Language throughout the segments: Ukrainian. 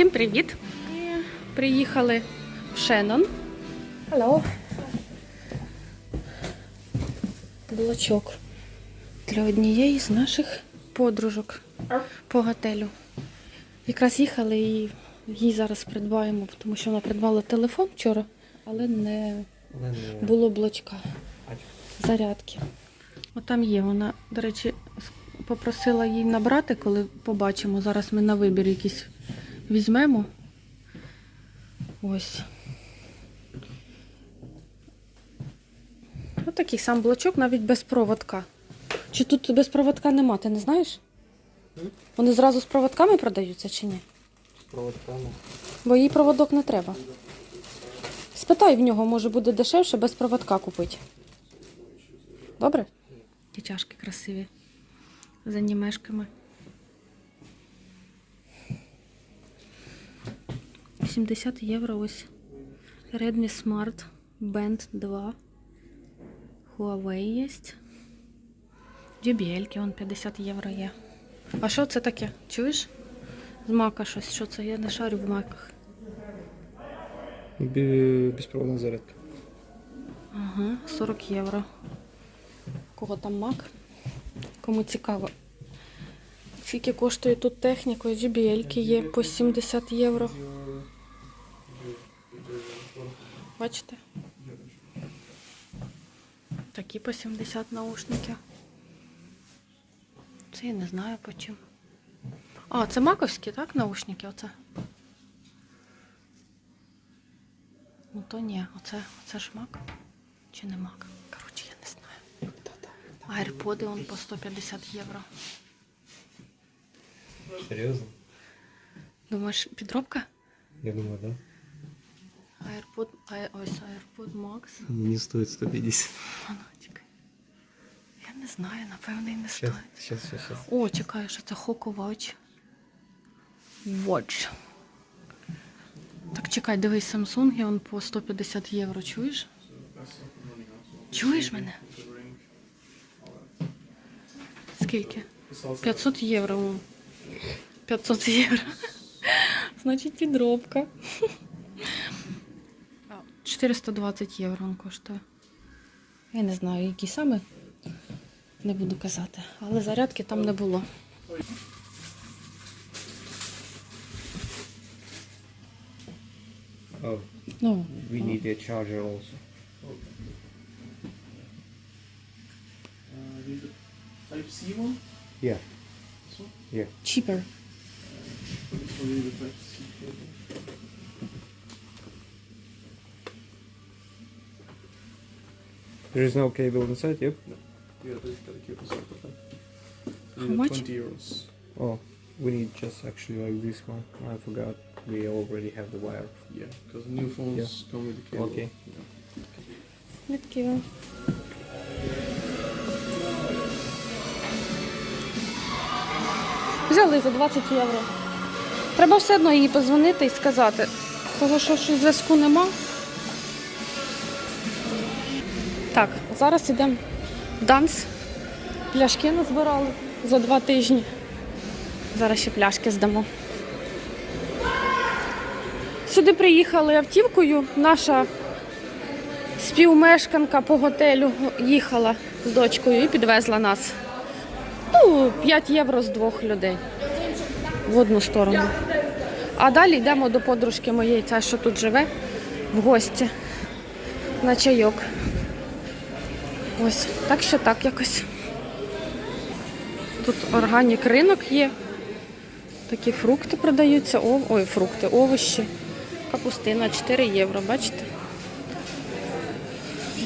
Всім привіт! Ми приїхали в Шеннон. Алло. Блочок для однієї з наших подружок по готелю. Якраз їхали і їй зараз придбаємо, тому що вона придбала телефон вчора, але не було блочка зарядки. От там є. Вона, до речі, попросила їй набрати, коли побачимо. Зараз ми на вибір якийсь візьмемо. Ось. Ось такий сам блочок, навіть без проводка. Чи тут без проводка нема, ти не знаєш? Вони зразу з проводками продаються чи ні? З проводками. Бо їй проводок не треба. Спитай в нього, може буде дешевше без проводка купити. Добре? Ті чашки красиві. За анімешками. 70 євро ось. Redmi Smart Band 2. Huawei є. JBL, он 50 євро є. А що це таке? Чуєш? З мака щось. Що це? Я не шарю в маках. Безпроводна зарядка. Ага, 40 євро. Кого там мак? Кому цікаво. Скільки коштує тут техніка? JBL є по 70 євро. Бачите? Такі по 70 наушники. Це я не знаю по чим. А, це маковські, так, наушники? Оце. Ну то ні, оце, оце ж мак. Чи не мак? Коротше, я не знаю. А AirPods он по 150 євро. Серйозно? Думаєш, підробка? Я думаю, да. AirPod, а, ось AirPod Max. Не стоит 150. Воно, чекай. Я не знаю, напевно, і не стоїть. сейчас, сейчас, сейчас. О, чекаю, що це Hoco Watch. Watch. Так, чекай, дивись, Samsung, он по 150 євро, чуєш? Чуєш мене? Скільки? 500 євро. 500 євро. Значить, підробка. А, 420 євро він коштує. Я не знаю, які саме. Не буду казати. Але зарядки там не було. Oh, Ну, we need a charger also. Okay. Uh, the Type C one? Yeah, This one? yeah. cheaper. So we need the Type C cable. There is no cable inside, yep. Yeah, there's got a cable separate. then. So How much? 20 euros. Oh, we need just actually like this one. I forgot. We already have the wire. Yeah, because new phones come with the cable. Okay. Yeah. Відкину. Взяли за 20 євро. Треба все одно їй позвонити і сказати. Того, що що зв'язку нема. Зараз йдемо в данс. Пляшки назбирали за два тижні. Зараз ще пляшки здамо. Сюди приїхали автівкою. Наша співмешканка по готелю їхала з дочкою і підвезла нас. Ну, 5 євро з двох людей в одну сторону. А далі йдемо до подружки моєї, ця, що тут живе, в гості на чайок. Ось, так що так якось. Тут органік ринок є. Такі фрукти продаються. О, ой, фрукти, овочі. Капустина 4 євро, бачите?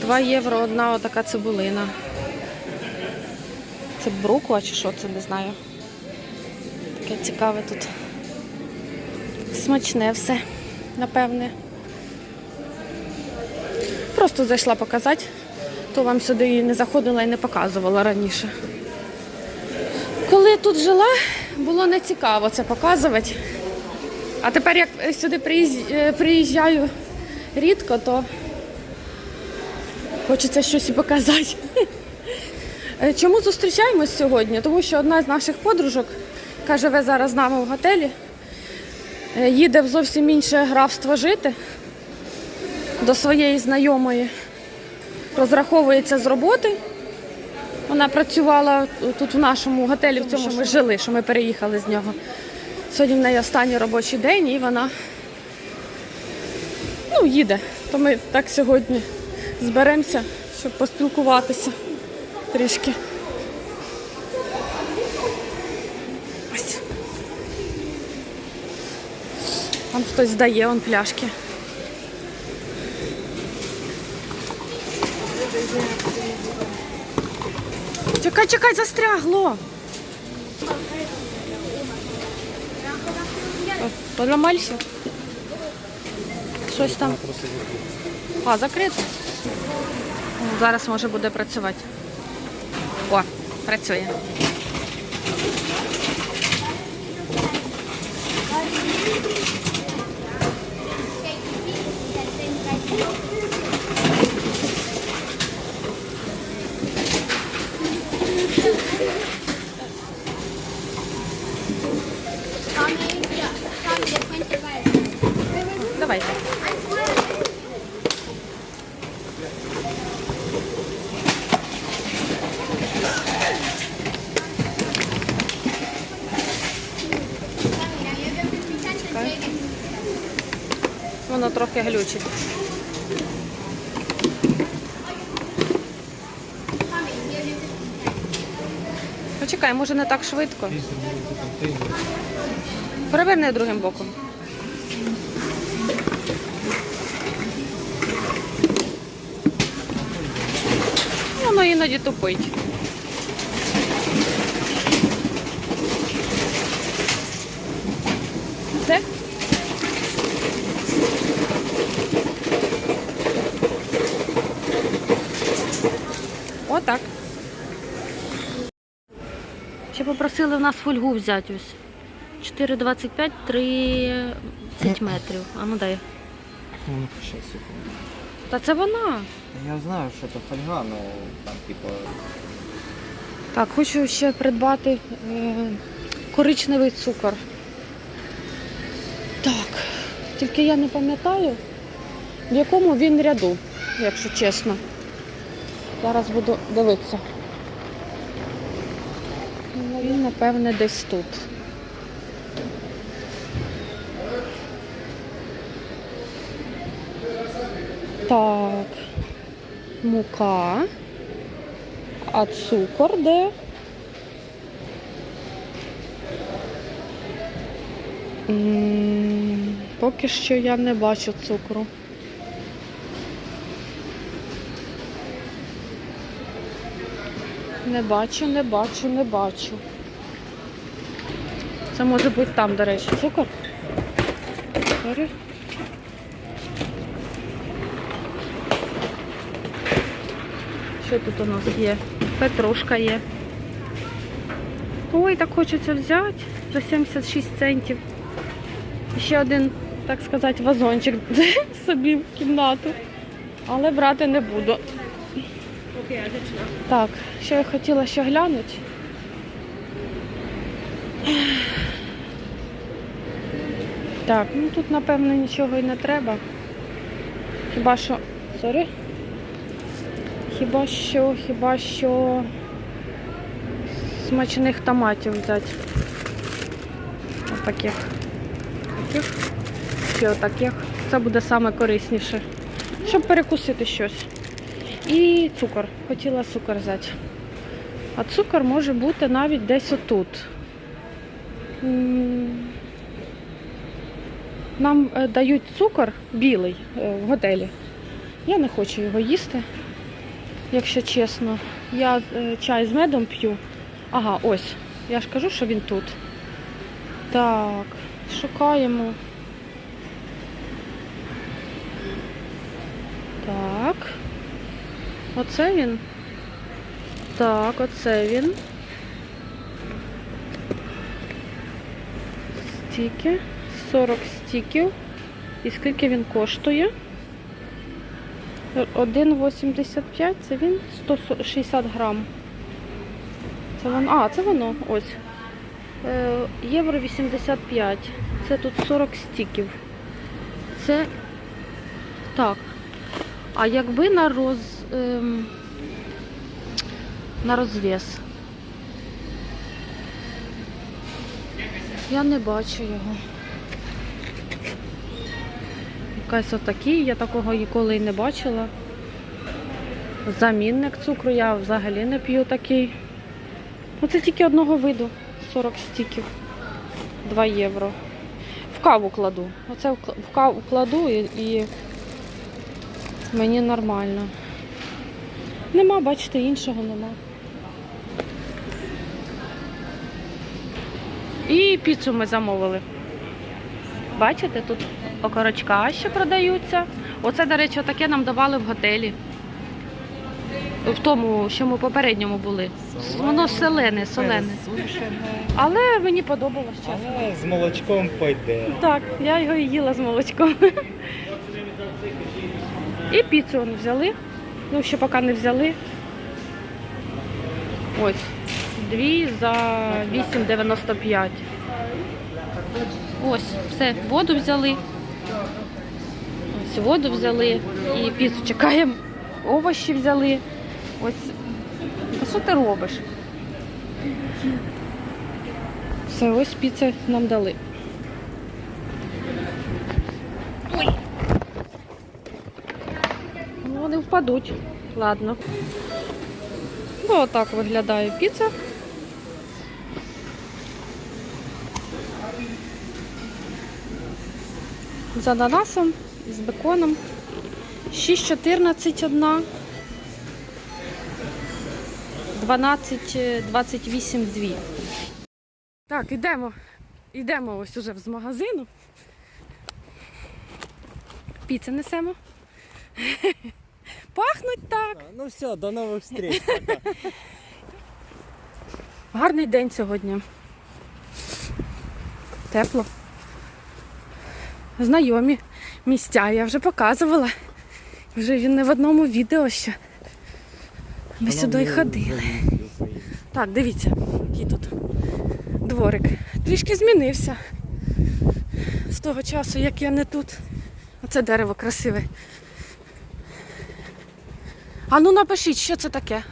2 євро одна отака цибулина. Це бруква чи що це, не знаю. Таке цікаве тут. Смачне все, напевне. Просто зайшла показати, то вам сюди і не заходила і не показувала раніше. Коли тут жила, було не цікаво це показувати. А тепер, як сюди е, приїжджаю рідко, то Хочеться щось і показати. Е, Чому зустрічаємось сьогодні? Тому що одна з наших подружок, яка живе зараз з нами в готелі, Е, Їде в зовсім інше графство жити до своєї знайомої. Розраховується з роботи. Вона працювала тут в нашому готелі, в цьому, що ми жили, що ми переїхали з нього. Сьогодні в неї останній робочий день і вона ну, їде. То ми так сьогодні зберемося, щоб поспілкуватися трішки. Ось. Там хтось здає он пляшки. Чекай, чекай, застрягло. О, Щось там. А, закрито. Зараз може буде працювати. О, працює. Давайте. Воно трохи глючить. Почекай, може не так швидко. Переверни другим боком. Воно іноді тупить. Це? Отак. Ще попросили в нас фольгу взяти ось. 4,25, 30 метрів. А ну дай. Ну, сейчас, секунду. Та це вона. Я знаю, что это фольга, но там типа... Так, хочу ще придбати е, коричневий цукор. Так, тільки я не пам'ятаю, в якому він ряду, якщо чесно. Зараз буду дивитися. Ну, Він, напевне, десь тут. Так, мука. А цукор де? М, Поки що я не бачу цукру. Не бачу, не бачу, не бачу. Це може бути там, до речі, цукор. Сорі. Що тут у нас є? Петрушка є. Ой, так хочеться взяти за 76 центів. Ще один, так сказати, вазончик собі в кімнату. Але брати не буду. Так, що я хотіла ще глянути. Так, ну тут напевно нічого і не треба. Хіба що. Сорі. Хіба що, хіба що смачених томатів взяти. Отаких. Таких. Чи отаких. Це буде саме корисніше. Щоб перекусити щось. І цукор. Хотіла цукор взяти. А цукор може бути навіть десь отут. Нам е, дають цукор білий е, в готелі. Я не хочу його їсти, якщо чесно. Я е, чай з медом п'ю. Ага, ось. Я ж кажу, що він тут. Так, шукаємо. Так. Оце він. Так, оце він. Стіки. 40 стіків. І скільки він коштує? 1,85 це він 160 грам. Це воно. А, це воно. Ось. Е, Євро 85. Це Це тут 40 стіків. Це так. А якби на роз. Ем, на розв'яз. Я не бачу його. Якась отакий, я такого ніколи й не бачила. Замінник цукру я взагалі не п'ю такий. Ну, це тільки одного виду. 40 стіків. 2 євро. В каву кладу. Оце в каву кладу і, і мені нормально. Нема, бачите, іншого нема. І піцу ми замовили. Бачите, тут окорочка ще продаються. Оце, до речі, таке нам давали в готелі. В тому, що ми попередньому були. Воно солене, солене. Але мені подобалось чесно. Але з молочком пойде. Так, я його і їла з молочком. І піцу вони взяли. Ну, ще поки не взяли. Ось. Дві за 8,95. Ось, все, воду взяли. Ось воду взяли. І піцу чекаємо. Овочі взяли. Ось. Та що ти робиш? Все, ось піцу нам дали. Ну, вони впадуть. Ладно. Ну, отак виглядає піца. З ананасом, з беконом. 6,14 одна. 12, е, 28 дві. Так, йдемо. Йдемо ось уже з магазину. Піци несемо. Пахнуть так. Ну все, до нових встреч. Гарний день сьогодні. Тепло. Знайомі місця я вже показувала. Вже він не в одному відео ще. Ми сюди й ходили. Так, дивіться, який тут дворик. Трішки змінився з того часу, як я не тут. Оце дерево красиве. А ну напишіть, що це таке.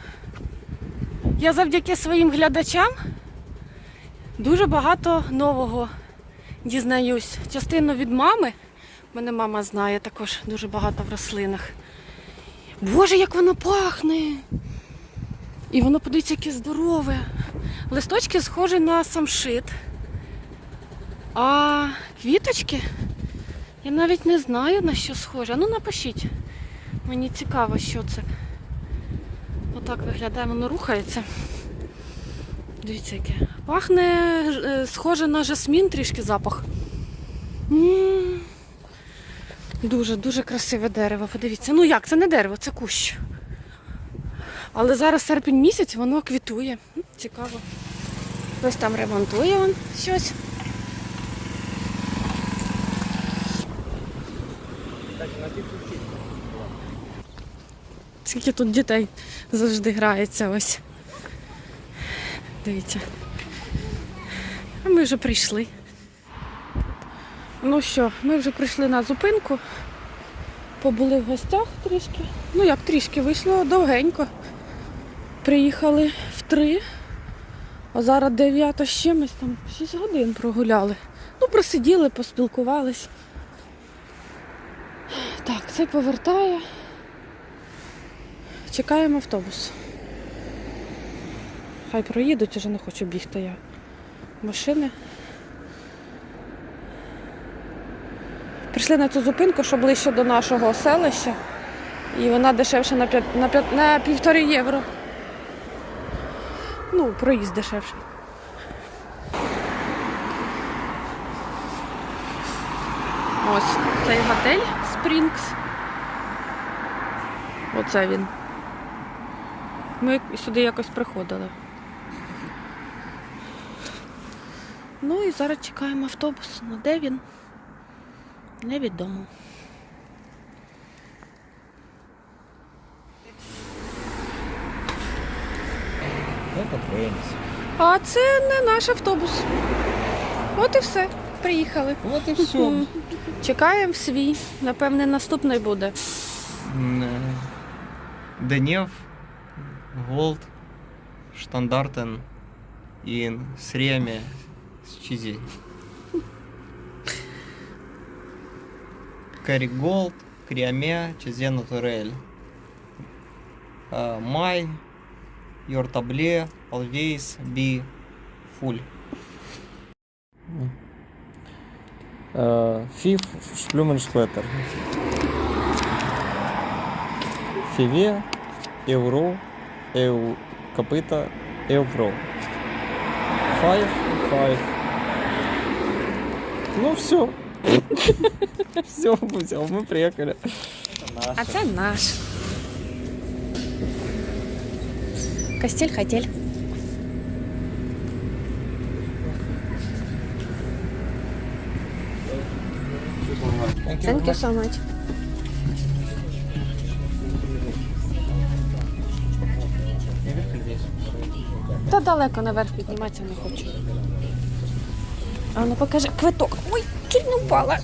Я завдяки своїм глядачам дуже багато нового дізнаюсь. Частину від мами. Мене мама знає також дуже багато в рослинах. Боже, як воно пахне! І воно подивіться, яке здорове. Листочки схожі на самшит. А квіточки я навіть не знаю на що схоже. Ну напишіть. Мені цікаво, що це. Отак виглядає, воно рухається. Дивіться, яке. Пахне е, схоже на жасмін трішки запах. Дуже, дуже красиве дерево. Подивіться. Ну як, це не дерево, це кущ. Але зараз серпень місяць, воно квітує. Цікаво. Хтось там ремонтує он щось. Скільки тут дітей завжди грається ось. Дивіться. А ми вже прийшли. Ну що, ми вже прийшли на зупинку. Побули в гостях трішки. Ну як трішки, вийшло довгенько. Приїхали в три, а зараз дев'ята з чимось, там 6 годин прогуляли. Ну, просиділи, поспілкувались. Так, це повертає. Чекаємо автобус. Хай проїдуть, уже не хочу бігти я. Машини. Прийшли на цю зупинку, що ближче до нашого селища. І вона дешевше на, п'ят- на, п'ят- на півтори євро. Ну, проїзд дешевший. Ось цей готель Спрінгс. Оце він. Ми сюди якось приходили. Ну і зараз чекаємо автобус. Ну де він? Невідомо. А це не наш автобус. От і все. приїхали. Вот и все. Чекаємо свій. Напевне, наступний буде. Денев, Голд, Штандартен и с Реми, с Чизи. Карри Голд, Криаме, Чизе Натурель. А, Май, Йортабле, Алвейс, Би, Фуль. Фиф, Шлюменшлеттер. Фіве, Евро, Ев, Копита, Евро. Файв, файв. Ну все. Все, все, мы приехали. А це наш. Костель хотель. Thank you so much. Далеко наверх підніматися не хочу. А ну покажи квиток. Ой, чуть не впала.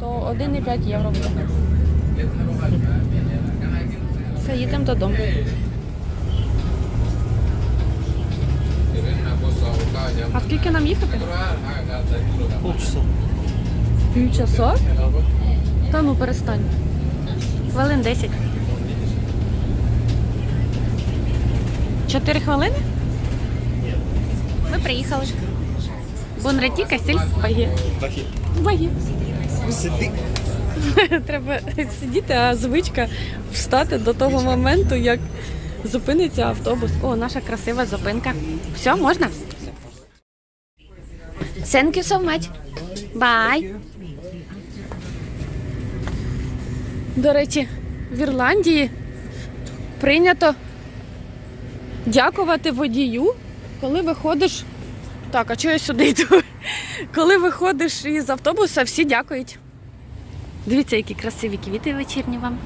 То 1,5 євро буде. Все, їдемо додому. А скільки нам їхати? Полчаса. Півчаса? Та ну перестань. Хвилин 10. Чотири хвилини? Ми приїхали. Бонраті, Кастель, Багі. Багі. Сиди. Треба сидіти, а звичка встати до того моменту, як зупиниться автобус. О, наша красива зупинка. Все, можна? Thank you so much. Bye. До речі, в Ірландії прийнято дякувати водію, коли виходиш. Так, а чого я сюди йду? Коли виходиш із автобуса, всі дякують. Дивіться, які красиві квіти вечірні вам.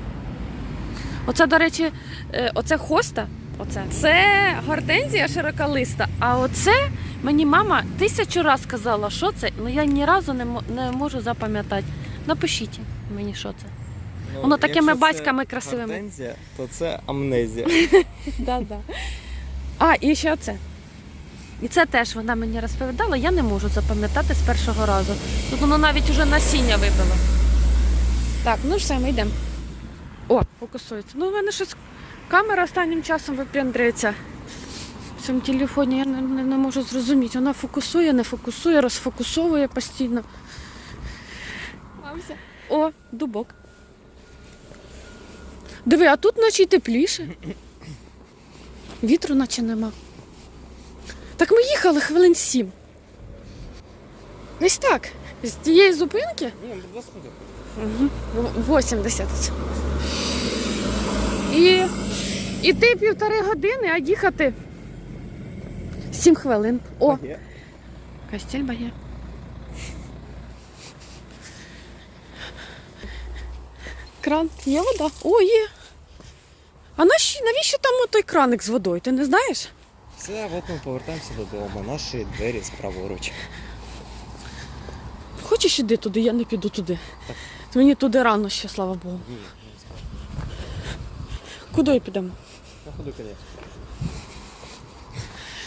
Оце, до речі, е, оце хоста. Оце. Це гортензія широколиста. А оце мені мама тисячу раз казала, що це, але я ні разу не, не можу запам'ятати. Напишіть мені, що це. Воно такими баськами красивими. Гортензія, то це амнезія. Да, да. А, і ще це. І це теж вона мені розповідала, я не можу запам'ятати з першого разу. Тут воно навіть уже насіння вибило. Так, ну все, ми йдемо. О, фокусується. Ну, в мене щось камера останнім часом вип'яндрюється. В цьому телефоні я не, не, не можу зрозуміти. Вона фокусує, не фокусує, розфокусовує постійно. Мамся. О, дубок. Диви, а тут наче тепліше. Вітру наче нема. Так ми їхали хвилин сім. Ось так. З тієї зупинки Ні, будь ласка. в- 80. І іти півтори години, а їхати 7 хвилин. О, костель бає. Кран. Є вода? О, є. А навіщо, навіщо там той краник з водою? Ти не знаєш? Все, от ми повертаємося додому. Наші двері праворуч. Хочеш іди туди, я не піду туди. Мені туди рано ще, слава Богу. Ні, Куди підемо? походу, конечно.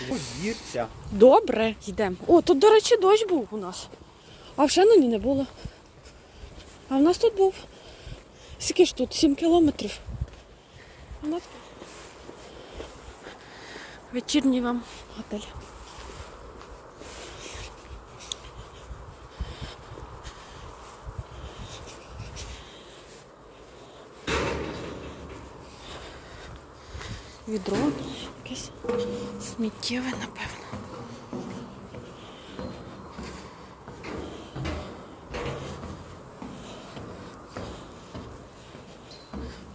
Повірся. Добре, йдемо. О, тут, до речі, дощ був у нас. А в Шеноні не було. А в нас тут був. Скільки ж тут? 7 кілометрів. У нас вечірній вам готель. Відро якесь сміттєве, напевно.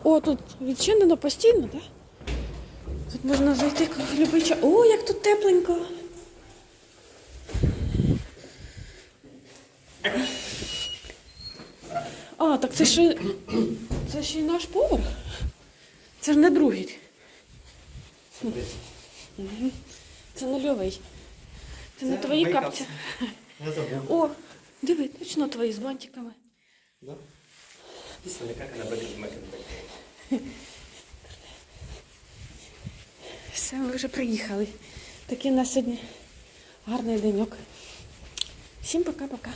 О, тут відчинено постійно, так? Тут можна зайти в любий час. О, як тут тепленько. А, так це ще. Це ще й наш поверх. Це ж не другий. Це нульовий. Це, не Це твої мейкап. капці. Я. О, диви, точно твої з бантиками. Да? Смотри, как она выглядит Макенбек. Все, ми вже приїхали. Такий у нас сьогодні гарний деньок. Всім пока-пока.